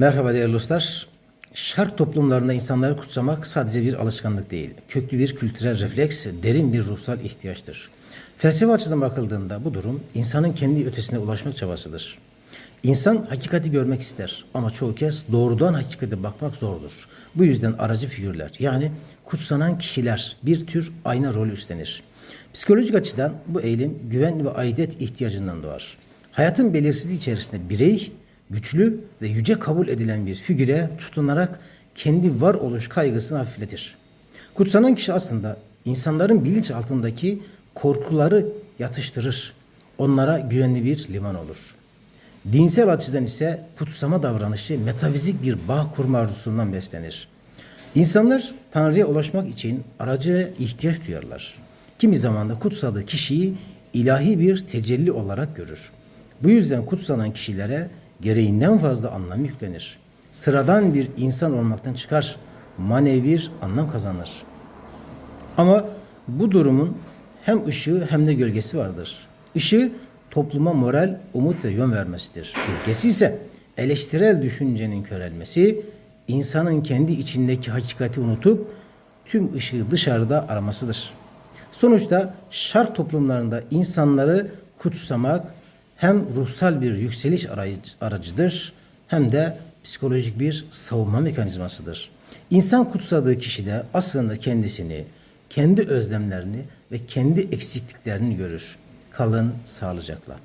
Merhaba değerli dostlar. Şark toplumlarında insanları kutsamak sadece bir alışkanlık değil. Köklü bir kültürel refleks, derin bir ruhsal ihtiyaçtır. Felsefe açıdan bakıldığında bu durum insanın kendi ötesine ulaşmak çabasıdır. İnsan hakikati görmek ister ama çoğu kez doğrudan hakikate bakmak zordur. Bu yüzden aracı figürler yani kutsanan kişiler bir tür ayna rolü üstlenir. Psikolojik açıdan bu eğilim güven ve aidiyet ihtiyacından doğar. Hayatın belirsizliği içerisinde birey güçlü ve yüce kabul edilen bir figüre tutunarak kendi varoluş kaygısını hafifletir. Kutsanan kişi aslında insanların bilinç altındaki korkuları yatıştırır. Onlara güvenli bir liman olur. Dinsel açıdan ise kutsama davranışı metafizik bir bağ kurma arzusundan beslenir. İnsanlar Tanrı'ya ulaşmak için aracıya ihtiyaç duyarlar. Kimi zaman da kutsadığı kişiyi ilahi bir tecelli olarak görür. Bu yüzden kutsanan kişilere gereğinden fazla anlam yüklenir. Sıradan bir insan olmaktan çıkar, manevi bir anlam kazanır. Ama bu durumun hem ışığı hem de gölgesi vardır. Işığı topluma moral, umut ve yön vermesidir. Gölgesi ise eleştirel düşüncenin körelmesi, insanın kendi içindeki hakikati unutup tüm ışığı dışarıda aramasıdır. Sonuçta şark toplumlarında insanları kutsamak hem ruhsal bir yükseliş aracıdır hem de psikolojik bir savunma mekanizmasıdır. İnsan kutsadığı kişide aslında kendisini, kendi özlemlerini ve kendi eksikliklerini görür. Kalın sağlıcakla.